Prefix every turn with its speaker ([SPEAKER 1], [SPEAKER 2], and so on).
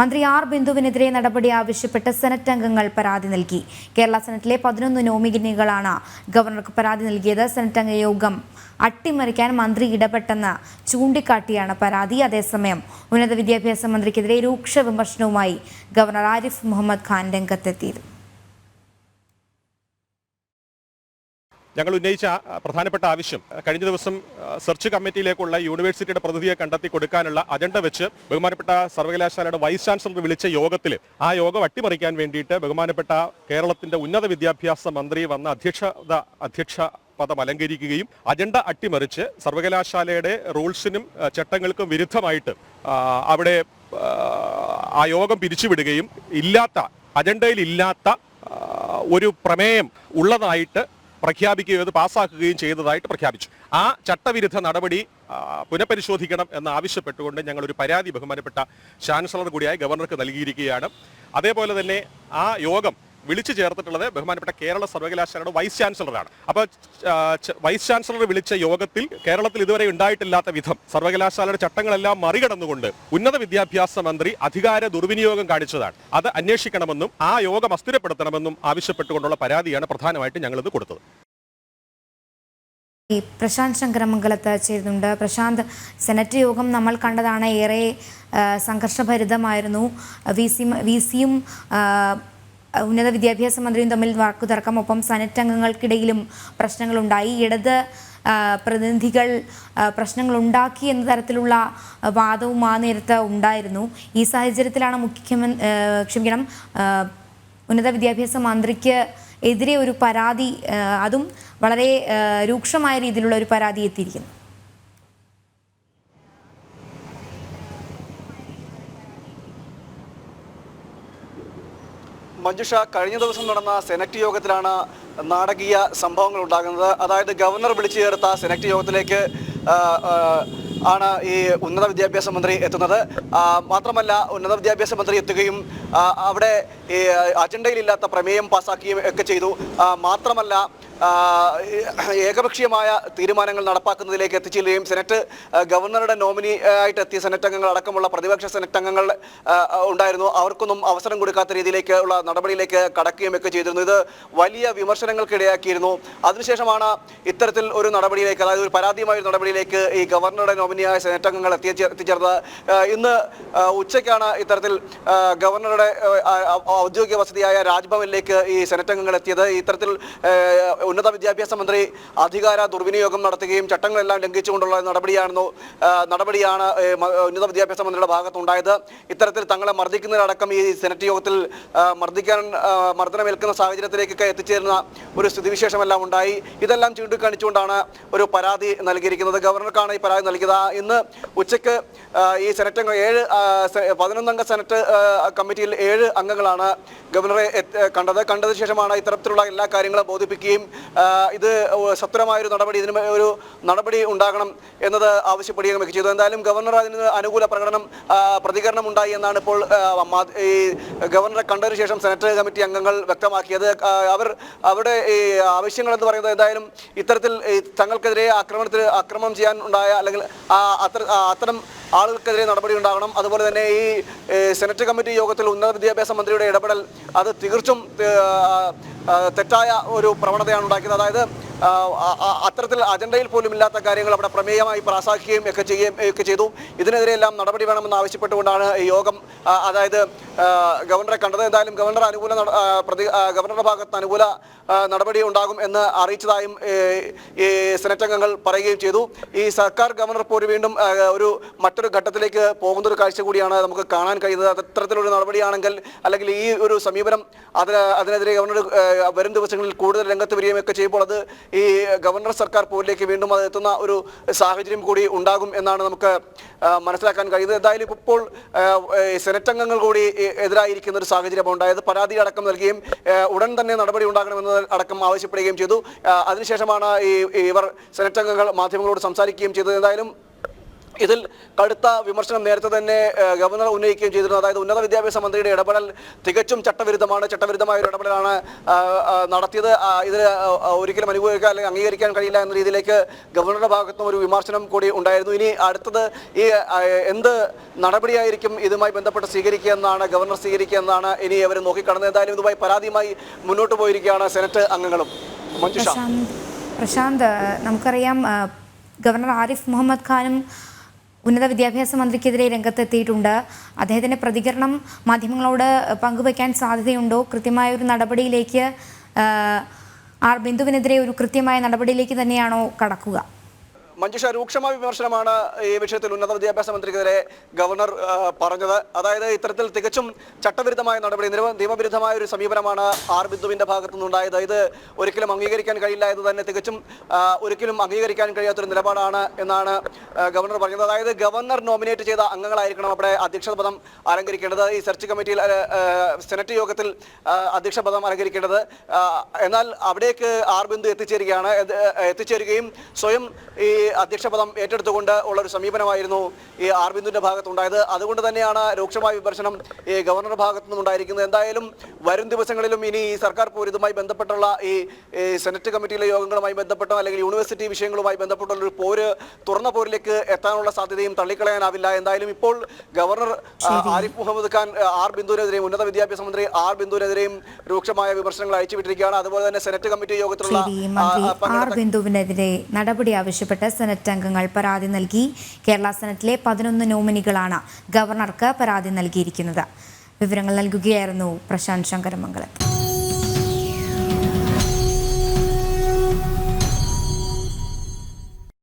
[SPEAKER 1] മന്ത്രി ആർ ബിന്ദുവിനെതിരെ നടപടി ആവശ്യപ്പെട്ട് സെനറ്റ് അംഗങ്ങൾ പരാതി നൽകി. കേരള സെനറ്റിലെ പതിനൊന്ന് നോമിനികളാണ് ഗവർണർക്ക് പരാതി നൽകിയത്. സെനറ്റ് അംഗ യോഗം അട്ടിമറിക്കാൻ മന്ത്രി ഇടപെട്ടെന്ന് ചൂണ്ടിക്കാട്ടിയാണ് പരാതി. അതേസമയം ഉന്നത വിദ്യാഭ്യാസ മന്ത്രിക്കെതിരെ രൂക്ഷ വിമർശനവുമായി ഗവർണർ ആരിഫ് മുഹമ്മദ് ഖാൻ രംഗത്തെത്തിയത്.
[SPEAKER 2] ഞങ്ങൾ ഉന്നയിച്ച പ്രധാനപ്പെട്ട ആവശ്യം കഴിഞ്ഞ ദിവസം സെർച്ച് കമ്മിറ്റിയിലേക്കുള്ള യൂണിവേഴ്സിറ്റിയുടെ പ്രതിനിധിയെ കണ്ടെത്തി കൊടുക്കാനുള്ള അജണ്ട വെച്ച് ബഹുമാനപ്പെട്ട സർവകലാശാലയുടെ വൈസ് ചാൻസലർ വിളിച്ച യോഗത്തിൽ ആ യോഗം അട്ടിമറിക്കാൻ വേണ്ടിയിട്ട് ബഹുമാനപ്പെട്ട കേരളത്തിന്റെ ഉന്നത വിദ്യാഭ്യാസ മന്ത്രി വന്ന അധ്യക്ഷത അധ്യക്ഷ പദം അലങ്കരിക്കുകയും അജണ്ട അട്ടിമറിച്ച് സർവകലാശാലയുടെ റൂൾസിനും ചട്ടങ്ങൾക്കും വിരുദ്ധമായിട്ട് അവിടെ ആ യോഗം പിരിച്ചുവിടുകയും ഇല്ലാത്ത അജണ്ടയിലില്ലാത്ത ഒരു പ്രമേയം ഉള്ളതായിട്ട് പ്രഖ്യാപിക്കുകയും അത് പാസ്സാക്കുകയും ചെയ്തതായിട്ട് പ്രഖ്യാപിച്ചു. ആ ചട്ടവിരുദ്ധ നടപടി പുനഃപരിശോധിക്കണം എന്ന് ആവശ്യപ്പെട്ടുകൊണ്ട് ഞങ്ങൾ ഒരു പരാതി ബഹുമാനപ്പെട്ട ചാൻസലർ കൂടിയായി ഗവർണർക്ക് നൽകിയിരിക്കുകയാണ്. അതേപോലെ തന്നെ ആ യോഗം വിളിച്ചു ചേർത്തിട്ടുള്ളത് ബഹുമാനപ്പെട്ട കേരള സർവകലാശാലയുടെ വൈസ് ചാൻസലറാണ്. അപ്പോൾ വൈസ് ചാൻസലർ വിളിച്ച യോഗത്തിൽ കേരളത്തിൽ ഇതുവരെ ഉണ്ടായിട്ടില്ലാത്ത വിധം സർവകലാശാലയുടെ ചട്ടങ്ങളെല്ലാം മറികടന്നുകൊണ്ട് ഉന്നത വിദ്യാഭ്യാസ മന്ത്രി അധികാര ദുർവിനിയോഗം കാണിച്ചതാണ്. അത് അന്വേഷിക്കണമെന്നും ആ യോഗം അസ്ഥിരപ്പെടുത്തണമെന്നും ആവശ്യപ്പെട്ടുകൊണ്ടുള്ള പരാതിയാണ് പ്രധാനമായിട്ട് ഞങ്ങളിത് കൊടുത്തത്.
[SPEAKER 1] ഈ പ്രശാന്ത് ശങ്കരമംഗലത്ത് ചേരുന്നുണ്ട്. പ്രശാന്ത് സെനറ്റ് യോഗം നമ്മൾ കണ്ടതാണ് ഏറെ സംഘർഷഭരിതമായിരുന്നു. വി സി വി സിയും ഉന്നത വിദ്യാഭ്യാസ മന്ത്രിയും തമ്മിൽ വാക്കുതർക്കം ഒപ്പം സെനറ്റ് അംഗങ്ങൾക്കിടയിലും പ്രശ്നങ്ങളുണ്ടായി. ഇടത് പ്രതിനിധികൾ പ്രശ്നങ്ങളുണ്ടാക്കി എന്ന തരത്തിലുള്ള വാദവും ആ നേരത്ത് ഉണ്ടായിരുന്നു. ഈ സാഹചര്യത്തിലാണ് മുഖ്യമന്ത്രി ക്ഷമിക്കണം ഉന്നത വിദ്യാഭ്യാസ മന്ത്രിക്ക് എതിരെ ഒരു പരാതി അതും വളരെ രൂക്ഷമായ രീതിയിലുള്ള ഒരു പരാതി എത്തിയിരിക്കുന്നു.
[SPEAKER 3] മഞ്ജുഷ കഴിഞ്ഞ ദിവസം നടന്ന സെനറ്റ് യോഗത്തിലാണ് നാടകീയ സംഭവങ്ങൾ ഉണ്ടാകുന്നത്. അതായത് ഗവർണർ വിളിച്ചു ചേർത്ത സെനറ്റ് യോഗത്തിലേക്ക് ആണ് ഈ ഉന്നത വിദ്യാഭ്യാസ മന്ത്രി എത്തുന്നത്. മാത്രമല്ല ഉന്നത വിദ്യാഭ്യാസ മന്ത്രി എത്തുകയും അവിടെ അജണ്ടയിലില്ലാത്ത പ്രമേയം പാസാക്കുകയും ഒക്കെ ചെയ്തു. മാത്രമല്ല ഏകപക്ഷീയമായ തീരുമാനങ്ങൾ നടപ്പാക്കുന്നതിലേക്ക് എത്തിച്ചില്ലുകയും സെനറ്റ് ഗവർണറുടെ നോമിനി ആയിട്ട് എത്തിയ സെനറ്റ് അംഗങ്ങൾ അടക്കമുള്ള പ്രതിപക്ഷ സെനറ്റ് അംഗങ്ങൾ ഉണ്ടായിരുന്നു. അവർക്കൊന്നും അവസരം കൊടുക്കാത്ത രീതിയിലേക്ക് ഉള്ള നടപടിയിലേക്ക് കടക്കുകയും ഒക്കെ ചെയ്തിരുന്നു. ഇത് വലിയ വിമർശനങ്ങൾക്കിടയാക്കിയിരുന്നു. അതിനുശേഷമാണ് ഇത്തരത്തിൽ ഒരു നടപടിയിലേക്ക് അതായത് ഒരു പരാതിയുമായ ഒരു നടപടിയിലേക്ക് ഈ ഗവർണറുടെ നോമിനിയായ സെനറ്റ് അംഗങ്ങൾ എത്തിയ എത്തിച്ചേർന്നത്. ഇന്ന് ഉച്ചയ്ക്കാണ് ഇത്തരത്തിൽ ഗവർണറുടെ ഔദ്യോഗിക വസതിയായ രാജ്ഭവനിലേക്ക് ഈ സെനറ്റ് അംഗങ്ങൾ എത്തിയത്. ഇത്തരത്തിൽ ഉന്നത വിദ്യാഭ്യാസ മന്ത്രി അധികാര ദുർവിനിയോഗം നടത്തുകയും ചട്ടങ്ങളെല്ലാം ലംഘിച്ചുകൊണ്ടുള്ള നടപടിയാണെന്നു നടപടിയാണ് ഉന്നത വിദ്യാഭ്യാസ മന്ത്രിയുടെ ഭാഗത്തുണ്ടായത്. ഇത്തരത്തിൽ തങ്ങളെ മർദ്ദിക്കുന്നതിനടക്കം ഈ സെനറ്റ് യോഗത്തിൽ മർദ്ദിക്കാൻ മർദ്ദനമേൽക്കുന്ന സാഹചര്യത്തിലേക്കൊക്കെ എത്തിച്ചേരുന്ന ഒരു സ്ഥിതിവിശേഷമെല്ലാം ഉണ്ടായി. ഇതെല്ലാം ചൂണ്ടിക്കാണിച്ചുകൊണ്ടാണ് ഒരു പരാതി നൽകിയിരിക്കുന്നത്. ഗവർണർക്കാണ് ഈ പരാതി നൽകിയത്. ഇന്ന് ഉച്ചയ്ക്ക് ഈ സെനറ്റ് അംഗം ഏഴ് പതിനൊന്നംഗ സെനറ്റ് കമ്മിറ്റിയിൽ ഏഴ് അംഗങ്ങളാണ് ഗവർണറെ കണ്ടത്. കണ്ടതിന് ശേഷമാണ് ഇത്തരത്തിലുള്ള എല്ലാ കാര്യങ്ങളും ബോധിപ്പിക്കുകയും ഇത് സത്വരമായൊരു നടപടി ഇതിന് ഒരു നടപടി ഉണ്ടാകണം എന്നത് ആവശ്യപ്പെടുകയും ഒക്കെ ചെയ്തു. എന്തായാലും ഗവർണർ അതിന് അനുകൂല പ്രകടനം പ്രതികരണം ഉണ്ടായി എന്നാണ് ഇപ്പോൾ ഈ ഗവർണറെ കണ്ടതിന് ശേഷം സെനറ്റ് കമ്മിറ്റി അംഗങ്ങൾ വ്യക്തമാക്കിയത്. അവർ അവരുടെ ഈ ആവശ്യങ്ങൾ എന്ന് പറയുന്നത് എന്തായാലും ഇത്തരത്തിൽ തങ്ങൾക്കെതിരെ ആക്രമണത്തിൽ ആക്രമണം ചെയ്യാൻ ഉണ്ടായ അല്ലെങ്കിൽ അത്തരം ആളുകൾക്കെതിരെ നടപടി ഉണ്ടാകണം അതുപോലെ തന്നെ ഈ സെനറ്റ് കമ്മിറ്റി യോഗത്തിൽ ഉന്നത വിദ്യാഭ്യാസ മന്ത്രിയുടെ ഇടപെടൽ അത് തികച്ചും തെറ്റായ ഒരു പ്രവണതയാണ് ഉണ്ടാക്കിയത്. അതായത് അത്തരത്തിൽ അജണ്ടയിൽ പോലും ഇല്ലാത്ത കാര്യങ്ങൾ അവിടെ പ്രമേയമായി പാസാക്കുകയും ഒക്കെ ചെയ്യുകയും ഒക്കെ ചെയ്തു. ഇതിനെതിരെയെല്ലാം നടപടി വേണമെന്ന് ആവശ്യപ്പെട്ടുകൊണ്ടാണ് യോഗം അതായത് ഗവർണറെ കണ്ടത്. എന്തായാലും ഗവർണർ അനുകൂല പ്രതി ഗവർണറുടെ ഭാഗത്ത് അനുകൂല നടപടി ഉണ്ടാകും എന്ന് അറിയിച്ചതായും ഈ സെനറ്റ് അംഗങ്ങൾ പറയുകയും ചെയ്തു. ഈ സർക്കാർ ഗവർണർ പോര് വീണ്ടും ഒരു മറ്റൊരു ഘട്ടത്തിലേക്ക് പോകുന്ന ഒരു കാഴ്ച കൂടിയാണ് നമുക്ക് കാണാൻ കഴിയുന്നത്. അത്തരത്തിലൊരു നടപടിയാണെങ്കിൽ അല്ലെങ്കിൽ ഈ ഒരു സമീപനം അതിന് അതിനെതിരെ ഗവർണർ വരും ദിവസങ്ങളിൽ കൂടുതൽ രംഗത്ത് വരികയും ഒക്കെ ചെയ്യുമ്പോൾ അത് ഈ ഗവർണർ സർക്കാർ പോരിലേക്ക് വീണ്ടും അത് എത്തുന്ന ഒരു സാഹചര്യം കൂടി ഉണ്ടാകും എന്നാണ് നമുക്ക് മനസ്സിലാക്കാൻ കഴിയുന്നത്. എന്തായാലും ഇപ്പോൾ സെനറ്റ് അംഗങ്ങൾ കൂടി എതിരായിരിക്കുന്ന ഒരു സാഹചര്യം ഉണ്ടായത്. പരാതി അടക്കം നൽകുകയും ഉടൻ തന്നെ നടപടി ഉണ്ടാകണമെന്ന് അടക്കം ആവശ്യപ്പെടുകയും ചെയ്തു. അതിനുശേഷമാണ് ഈ ഇവർ സെനറ്റ് അംഗങ്ങൾ മാധ്യമങ്ങളോട് സംസാരിക്കുകയും ചെയ്തത്. എന്തായാലും ഇതിൽ കടുത്ത വിമർശനം നേരത്തെ തന്നെ ഗവർണർ ഉന്നയിക്കുകയും ചെയ്തിരുന്നു. അതായത് ഉന്നത വിദ്യാഭ്യാസ മന്ത്രിയുടെ ഇടപെടൽ തികച്ചും ചട്ടവിരുദ്ധമാണ്. ചട്ടവിരുദ്ധമായ ഒരു ഇടപെടലാണ് നടത്തിയത്. ഇതിൽ ഇത് ഒരിക്കലും അനുഭവിക്കാൻ അല്ലെങ്കിൽ അംഗീകരിക്കാൻ കഴിയില്ല എന്ന രീതിയിലേക്ക് ഗവർണറുടെ ഭാഗത്തും ഒരു വിമർശനം കൂടി ഉണ്ടായിരുന്നു. ഇനി അടുത്തത് ഈ എന്ത് നടപടിയായിരിക്കും ഇതുമായി ബന്ധപ്പെട്ട് സ്വീകരിക്കുക എന്നാണ് ഗവർണർ സ്വീകരിക്കുക എന്നാണ് ഇനി അവർ നോക്കിക്കാണുന്നത്. എന്തായാലും ഇതുമായി പരാതിയുമായി മുന്നോട്ട് പോയിരിക്കുകയാണ് സെനറ്റ് അംഗങ്ങളും.
[SPEAKER 1] പ്രശാന്ത് നമുക്കറിയാം ഗവർണർ ആരിഫ് മുഹമ്മദ് ഖാനും ഉന്നത വിദ്യാഭ്യാസ മന്ത്രിക്കെതിരെ രംഗത്തെത്തിയിട്ടുണ്ട്. അദ്ദേഹത്തിന്റെ പ്രതികരണം മാധ്യമങ്ങളോട് പങ്കുവയ്ക്കാൻ സാധ്യതയുണ്ടോ? കൃത്യമായ ഒരു നടപടിയിലേക്ക് ആർ ബിന്ദുവിനെതിരെ ഒരു കൃത്യമായ നടപടിയിലേക്ക് തന്നെയാണോ കടക്കുക?
[SPEAKER 3] മഞ്ജുഷ രൂക്ഷമായ വിമർശനമാണ് ഈ വിഷയത്തിൽ ഉന്നത വിദ്യാഭ്യാസ മന്ത്രിക്കെതിരെ ഗവർണർ പറഞ്ഞത്. അതായത് ഇത്തരത്തിൽ തികച്ചും ചട്ടവിരുദ്ധമായ നടപടി നിയമ നിയമവിരുദ്ധമായ ഒരു സമീപനമാണ് ആർ ബിന്ദുവിന്റെ ഭാഗത്തു ഇത് ഒരിക്കലും അംഗീകരിക്കാൻ കഴിയില്ല എന്ന് തന്നെ തികച്ചും ഒരിക്കലും അംഗീകരിക്കാൻ കഴിയാത്തൊരു നിലപാടാണ് എന്നാണ് ഗവർണർ പറഞ്ഞത്. അതായത് ഗവർണർ നോമിനേറ്റ് ചെയ്ത അംഗങ്ങളായിരിക്കണം അവിടെ അധ്യക്ഷ പദം അലങ്കരിക്കേണ്ടത്. ഈ സെർച്ച് കമ്മിറ്റിയിൽ സെനറ്റ് യോഗത്തിൽ അധ്യക്ഷ പദം അലങ്കരിക്കേണ്ടത് എന്നാൽ അവിടേക്ക് ആർ ബിന്ദു എത്തിച്ചേരുകയാണ് എത്തിച്ചേരുകയും സ്വയം ഈ അധ്യക്ഷ പദം ഏറ്റെടുത്തുകൊണ്ട് ഉള്ള ഒരു സമീപനമായിരുന്നു ഈ ആർ ബിന്ദുവിന്റെ ഭാഗത്തുണ്ടായത്. അതുകൊണ്ട് തന്നെയാണ് രൂക്ഷമായ വിമർശനം ഈ ഗവർണറുടെ ഭാഗത്തു നിന്നുണ്ടായിരിക്കുന്നത് എന്തായാലും വരും ദിവസങ്ങളിലും ഇനി ഈ സർക്കാർ പൂരിതമായി ബന്ധപ്പെട്ടുള്ള ഈ സെനറ്റ് കമ്മിറ്റിയിലെ യോഗങ്ങളുമായി ബന്ധപ്പെട്ടോ അല്ലെങ്കിൽ യൂണിവേഴ്സിറ്റി വിഷയങ്ങളുമായി ബന്ധപ്പെട്ടുള്ള ഒരു പോര് തുറന്ന പോരിലേക്ക് എത്താനുള്ള സാധ്യതയും തള്ളിക്കളയാനാവില്ല. എന്തായാലും ഇപ്പോൾ ഗവർണർ ആരിഫ് മുഹമ്മദ് ഖാൻ ആർ ബിന്ദുവിനെതിരെയും ഉന്നത വിദ്യാഭ്യാസ മന്ത്രി ആർ ബിന്ദുവിനെതിരെയും രൂക്ഷമായ വിമർശനങ്ങൾ അയച്ചുവിട്ടിരിക്കുകയാണ് അതുപോലെ തന്നെ സെനറ്റ് കമ്മിറ്റി യോഗത്തിലുള്ള
[SPEAKER 1] ആർ ബിന്ദുവിനെതിരെ നടപടി ആവശ്യപ്പെട്ട് സെനറ്റ് അംഗങ്ങൾ പരാതി നൽകി. കേരള സെനറ്റിലെ പതിനൊന്ന് നോമിനികളാണ് ഗവർണർക്ക് പരാതി നൽകിയിരിക്കുന്നത്. വിവരങ്ങൾ നൽകുകയായിരുന്നു പ്രശാന്ത് ശങ്കരമംഗലത്ത്